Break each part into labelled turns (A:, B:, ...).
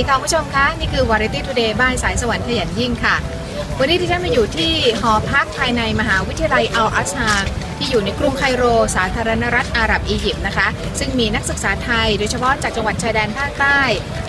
A: ดีค่ะคุณผู้ชมคะ นี่คือ Variety Today บ้านสายสวรรค์ขยันยิ่งค่ะ วันนี้ที่ฉันมาอยู่ที่หอพักภายในมหาวิทยาลัยอัลอาชา ที่อยู่ในกรุงไคโร สาธารณรัฐอาหรับอียิปต์นะคะ ซึ่งมีนักศึกษาไทย โดยเฉพาะจากจังหวัดชายแดนภาคใต้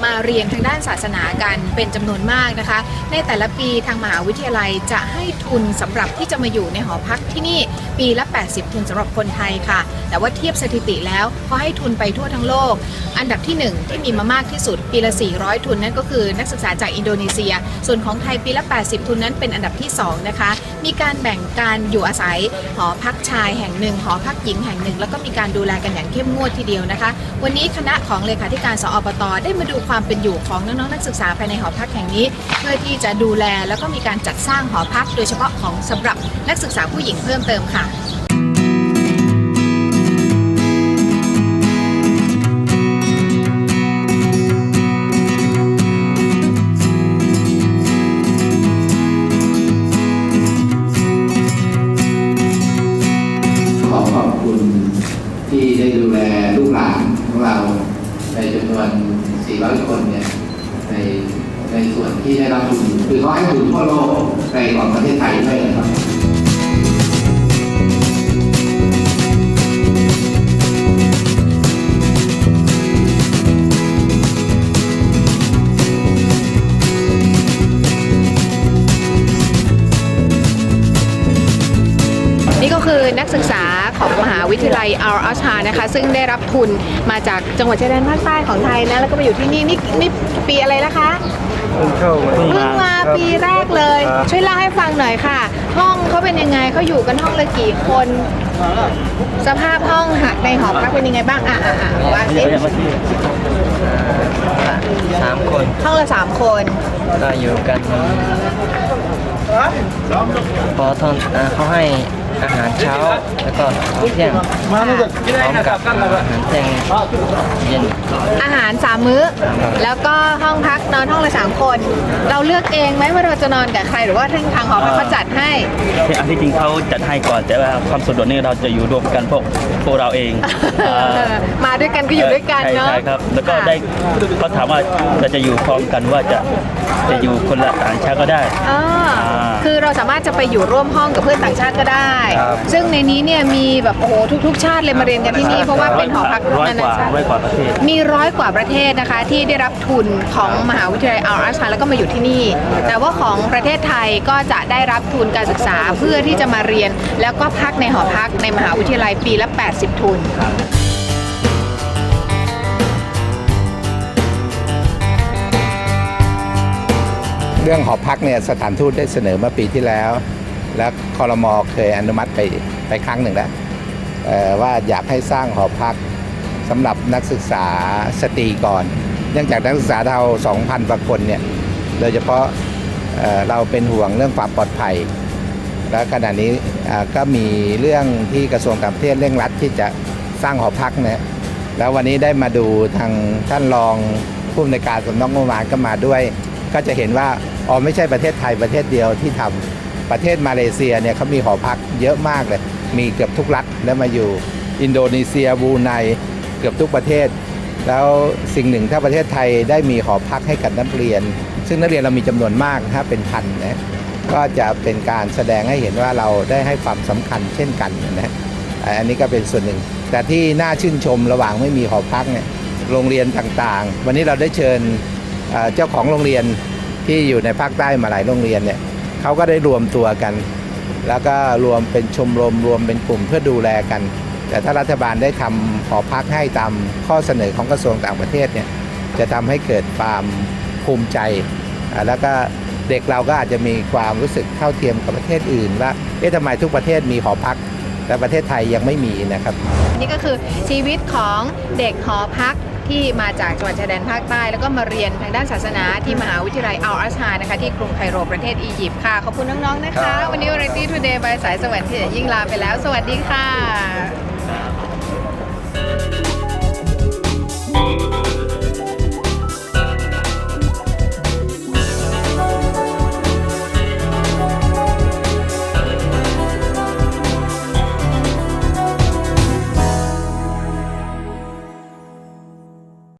A: มาเรียนทางด้านศาสนากันเป็นจำนวนมากนะคะ ในแต่ละปีทางมหาวิทยาลัยจะให้ทุนสำหรับที่จะมาอยู่ในหอพักที่นี่ปีละ 80 ทุนสำหรับคนไทยค่ะ แต่ว่าเทียบสถิติแล้วเขาให้ทุนไปทั่วทั้งโลก อันดับที่ 1 ที่มีมามากที่สุดปีละ 400 ทุนนั่นก็คือนักศึกษาจากอินโดนีเซีย ส่วนของไทยปีละ 80 ทุนนั้นเป็นอันดับที่ 2 นะคะ มีการแบ่งการอยู่อาศัยหอพักชายแห่งหนึ่งหอพักหญิงแห่งหนึ่ง แล้วก็มีการดูแลกันอย่างเข้มงวดทีเดียวนะคะ วันนี้คณะของเลขาธิการสอปตได้มาดูความเป็นอยู่ของน้องๆนักศึกษาภายในหอพักแห่งนี้ เพื่อที่จะดูแลแล้วก็มีการจัดสร้างหอพัก โดยเฉพาะของสำหรับนักศึกษาผู้หญิงเพิ่มเติมค่ะ
B: ได้ดูแลลูกหลานของเราในจำนวน 400 คนเนี่ยในในส่วนที่ได้รับทุนคือเขาให้ทุนทั่วโลกในของประเทศไทยด้วยนะครับ
A: นี่ก็คือนักศึกษาของมหา วิทยาลัยอัลอาชานะคะ ซึ่งได้รับทุนมาจากจังหวัดชายแดนภาคใต้ของไทยนะ แล้วก็มาอยู่ที่นี่นี่นี่ปีอะไรนะคะ
C: เพิ่งเข้า
A: เพิ่งมา
C: ครับ
A: ปีแรกเลย
C: ครับ
A: ช่วยเล่าให้ฟังหน่อยค่ะ ห้องเขาเป็นยังไงเขาอยู่กันห้องละกี่คน สภาพห้องหักในหอพักเป็นยังไงบ้างอะอะอะว่าสิ
C: เรียกว่าที่สามคน
A: ห้องละสามคน
C: ก็อยู่กันพอตอนอ่าเขาให้ อาหารเช้า แล้วก็เที่ยงพร้อมกับอาหารเที่ยงเย็น
A: อาหารสามมื้อ แล้วก็ห้องพักนอนห้องละสามคน เราเลือกเองไหมว่าเราจะนอนกับใครหรือว่าทางทางหอพักเขาจัดให้
D: ที่อันที่จริงเขาจัดให้ก่อนแต่ว่าความสะดวกนี่เราจะอยู่รวมกันพวกพวกเราเองอ่า
A: มาด้วยกันก็อยู่ด้วยกันเนาะ
D: ใช่ใช่ครับ แล้วก็ได้เขาถามว่าเราจะอยู่พร้อมกันว่าจะจะอยู่คนละต่างชาติก็ได้
A: อ่า
D: อ่า
A: คือเราสามารถจะไปอยู่ร่วมห้องกับเพื่อนต่างชาติก็ได้
D: ครับ
A: ซึ่งในนี้เนี่ยมีแบบโอ้โหทุก ๆ ชาติเลยมาเรียนกันที่นี่เพราะว่าเป็นหอพัก
D: ร้อย
A: นาก
D: ว่า
A: นาชาติ
D: ร้อยกว่าประเทศ
A: มีร้อยกว่าประเทศนะคะ ที่ได้รับทุนของมหาวิทยาลัยอัลอาชาแล้วก็มาอยู่ที่นี่ แต่ว่าของประเทศไทยก็จะได้รับทุนการศึกษาเพื่อที่จะมาเรียน แล้วก็พักในหอพักในมหาวิทยาลัยปีละ 80 ทุน
B: เรื่องหอพักเนี่ยสถานทูตได้เสนอเมื่อปีที่แล้ว และคอรมอเคยอนุมัติไปไปครั้งหนึ่งแล้วว่าอยากให้สร้างหอพักสำหรับนักศึกษาสตรีก่อน เนื่องจากนักศึกษาเรา2,000กว่าคนเนี่ยโดยเฉพาะเเราเป็นห่วงเรื่องความปลอดภัย และขณะนี้ก็มีเรื่องที่กระทรวงต่างประเทศเร่งรัดที่จะสร้างหอพักนะแล้ววันนี้ได้มาดูทางท่านรองผู้อำนวยการสำนักงบประมาณก็มาด้วย ก็จะเห็นว่าอ๋อไม่ใช่ประเทศไทยประเทศเดียวที่ทำ ประเทศมาเลเซียเนี่ยเขามีหอพักเยอะมากเลย มีเกือบทุกรัฐแล้วมาอยู่อินโดนีเซียบูไนเกือบทุกประเทศ แล้วสิ่งหนึ่งถ้าประเทศไทยได้มีหอพักให้กับนักเรียน ซึ่งนักเรียนเรามีจำนวนมากนะเป็นพันนะก็จะเป็นการแสดงให้เห็นว่าเราได้ให้ความสำคัญเช่นกันนะอันนี้ก็เป็นส่วนหนึ่ง แต่ที่น่าชื่นชมระหว่างไม่มีหอพักเนี่ยโรงเรียนต่างๆ วันนี้เราได้เชิญเจ้าของโรงเรียนที่อยู่ในภาคใต้มาหลายโรงเรียนเนี่ย เขาก็ได้รวมตัวกัน แล้วก็รวมเป็นชมรมรวมเป็นกลุ่มเพื่อดูแลกัน แต่ถ้ารัฐบาลได้ทำหอพักให้ตามข้อเสนอของกระทรวงต่างประเทศเนี่ยจะทำให้เกิดความภูมิใจ แล้วก็เด็กเราก็อาจจะมีความรู้สึกเท่าเทียมกับประเทศอื่น ว่าเอ๊ะทำไมทุกประเทศมีหอพัก แต่ประเทศไทยยังไม่มีนะครับ
A: นี่ก็คือชีวิตของเด็กหอพัก ที่มาจากจังหวัดชายแดนภาคใต้ แล้วก็มาเรียนทางด้านศาสนาที่มหาวิทยาลัยอัลอาชานะคะที่กรุงไคโรประเทศอียิปต์ค่ะ ขอบคุณน้องๆนะคะ วันนี้วาไรตี้ทูเดย์บายสายสวรรค์ที่ยิ่งลาไปแล้ว สวัสดีค่ะ